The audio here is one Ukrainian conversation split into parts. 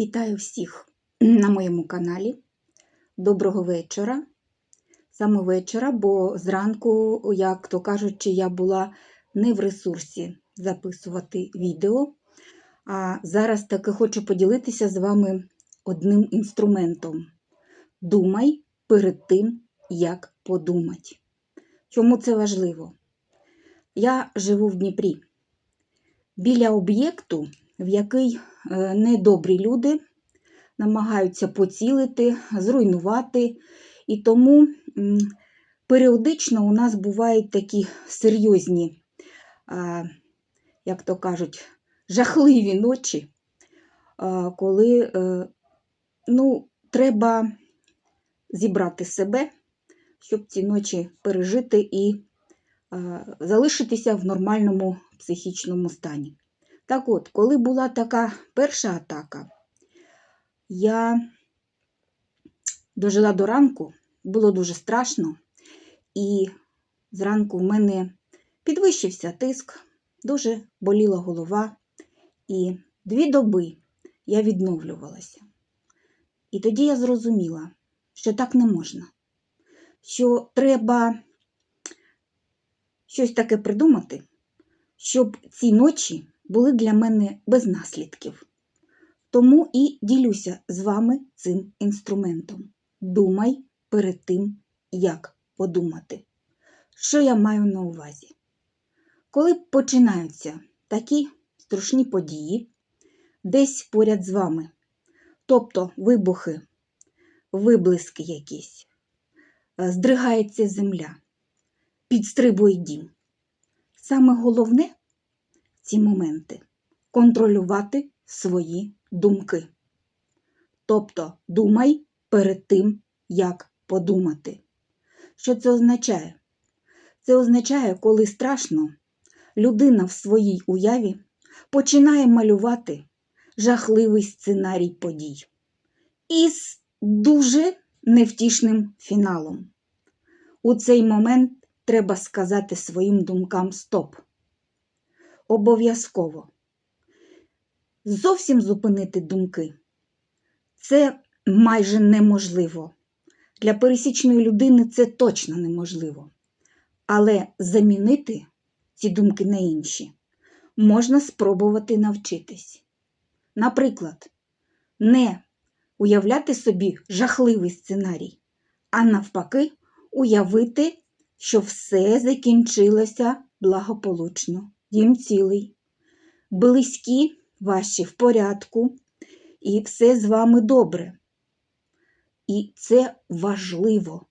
Вітаю всіх на моєму каналі. Доброго вечора. Саме вечора, бо зранку, як то кажучи, я була не в ресурсі записувати відео. А зараз таки хочу поділитися з вами одним інструментом. Думай перед тим, як подумати. Чому це важливо? Я живу в Дніпрі. Біля об'єкту, в який недобрі люди намагаються поцілити, зруйнувати. І тому періодично у нас бувають такі серйозні, як то кажуть, жахливі ночі, коли е, ну, треба зібрати себе, щоб ці ночі пережити і залишитися в нормальному психічному стані. Так от, коли була така перша атака, я дожила до ранку, було дуже страшно, і зранку в мене підвищився тиск, дуже боліла голова, і дві доби я відновлювалася. І тоді я зрозуміла, що так не можна, що треба щось таке придумати, щоб ці ночі були для мене без наслідків. Тому і ділюся з вами цим інструментом. Думай перед тим, як подумати. Що я маю на увазі? Коли починаються такі страшні події, десь поряд з вами, тобто вибухи, виблиски якісь, е, здригається земля, підстрибує дім. Саме головне ці моменти контролювати свої думки. Тобто думай перед тим, як подумати. Що це означає? Це означає, коли страшно, людина в своїй уяві починає малювати жахливий сценарій подій із дуже невтішним фіналом. У цей момент треба сказати своїм думкам стоп. Обов'язково. Зовсім зупинити думки це майже неможливо. Для пересічної людини це точно неможливо. Але замінити ці думки на інші можна спробувати навчитись. Наприклад, не уявляти собі жахливий сценарій, а навпаки, уявити, що все закінчилося благополучно, дім цілий, близькі ваші в порядку, і все з вами добре. І це важливо.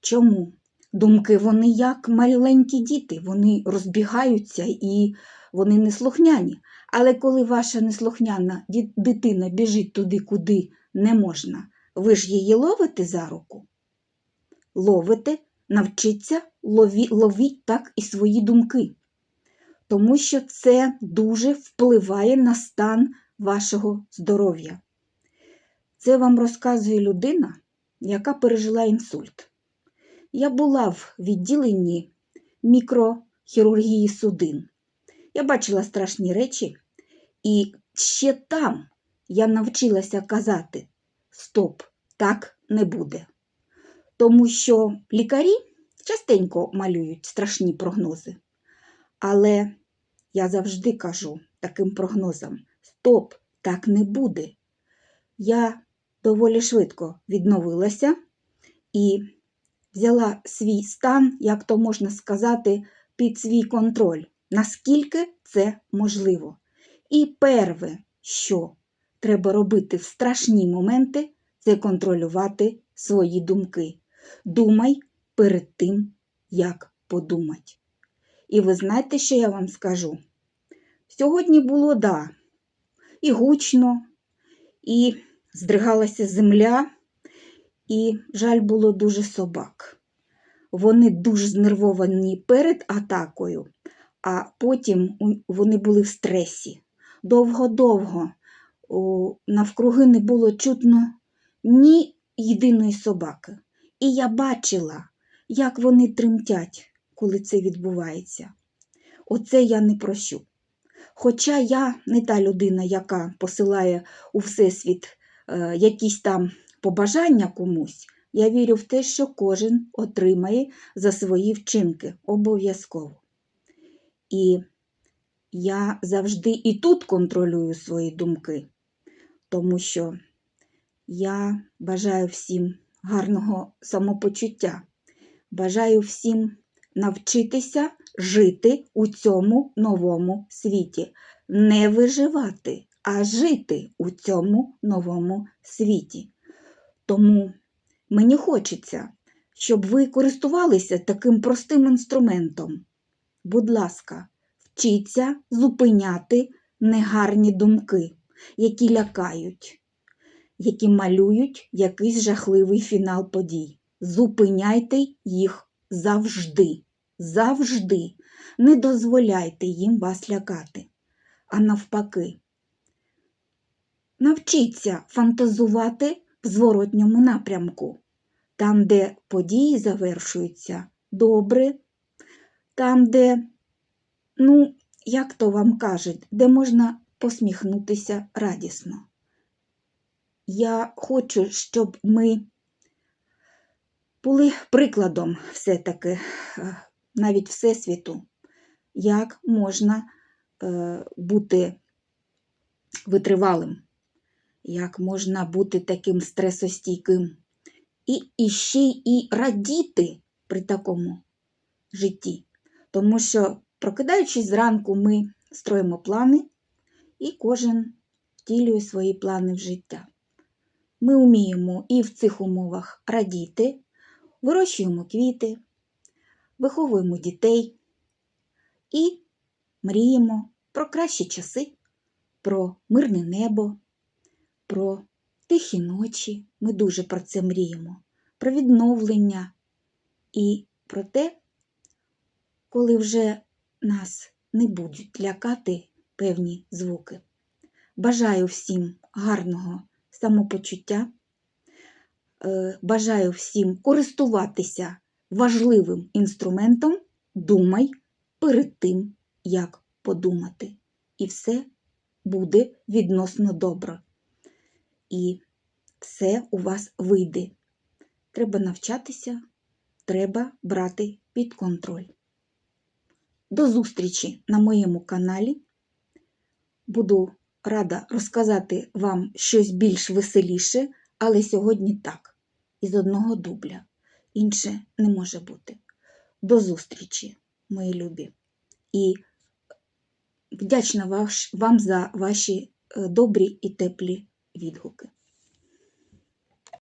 Чому? Думки вони як маленькі діти, вони розбігаються і вони неслухняні. Але коли ваша неслухняна дитина біжить туди, куди не можна, ви ж її ловите за руку? Ловите, навчіться, лові, ловіть так і свої думки. Тому що це дуже впливає на стан вашого здоров'я. Це вам розказує людина, яка пережила інсульт. Я була в відділенні мікрохірургії судин. Я бачила страшні речі, і ще там я навчилася казати: Стоп, так не буде. Тому що лікарі частенько малюють страшні прогнози. Але я завжди кажу таким прогнозам: Стоп, так не буде. Я доволі швидко відновилася і взяла свій стан, як то можна сказати, під свій контроль, наскільки це можливо. І перше, що треба робити в страшні моменти, це контролювати свої думки. Думай перед тим, як подумати. І ви знаєте, що я вам скажу? Сьогодні було да, і гучно, і здригалася земля, і жаль було дуже собак. Вони дуже знервовані перед атакою, а потім вони були в стресі. Довго-довго навкруги не було чутно ні єдиної собаки. І я бачила, як вони тремтять, коли це відбувається. Оце я не прощу. Хоча я не та людина, яка посилає у Всесвіт е, якісь там побажання комусь, я вірю в те, що кожен отримає за свої вчинки обов'язково. І я завжди і тут контролюю свої думки, тому що я бажаю всім гарного самопочуття, бажаю всім навчитися жити у цьому новому світі, не виживати, а жити у цьому новому світі. Тому мені хочеться, щоб ви користувалися таким простим інструментом. Будь ласка, вчіться зупиняти негарні думки, які лякають, які малюють якийсь жахливий фінал подій. Зупиняйте їх завжди, завжди. Не дозволяйте їм вас лякати. А навпаки, навчіться фантазувати в зворотньому напрямку, там, де події завершуються добре, там, де, ну, як то вам кажуть, де можна посміхнутися радісно. Я хочу, щоб ми були прикладом все-таки е, навіть Всесвіту, як можна е, бути витривалим, як можна бути таким стресостійким, і, і ще і радіти при такому житті. Тому що, прокидаючись зранку, ми строїмо плани, і кожен втілює свої плани в життя. Ми вміємо і в цих умовах радіти, вирощуємо квіти, виховуємо дітей і мріємо про кращі часи, про мирне небо, про тихі ночі. Ми дуже про це мріємо, про відновлення і про те, коли вже нас не будуть лякати певні звуки. Бажаю всім гарного самопочуття. Е, Бажаю всім користуватися важливим інструментом думай перед тим, як подумати. І все буде відносно добре. І все у вас вийде. Треба навчатися, треба брати під контроль. До зустрічі на моєму каналі. Буду рада розказати вам щось більш веселіше, але сьогодні так, із одного дубля. Інше не може бути. До зустрічі, мої любі. І вдячна вам за ваші е, добрі і теплі відгуки.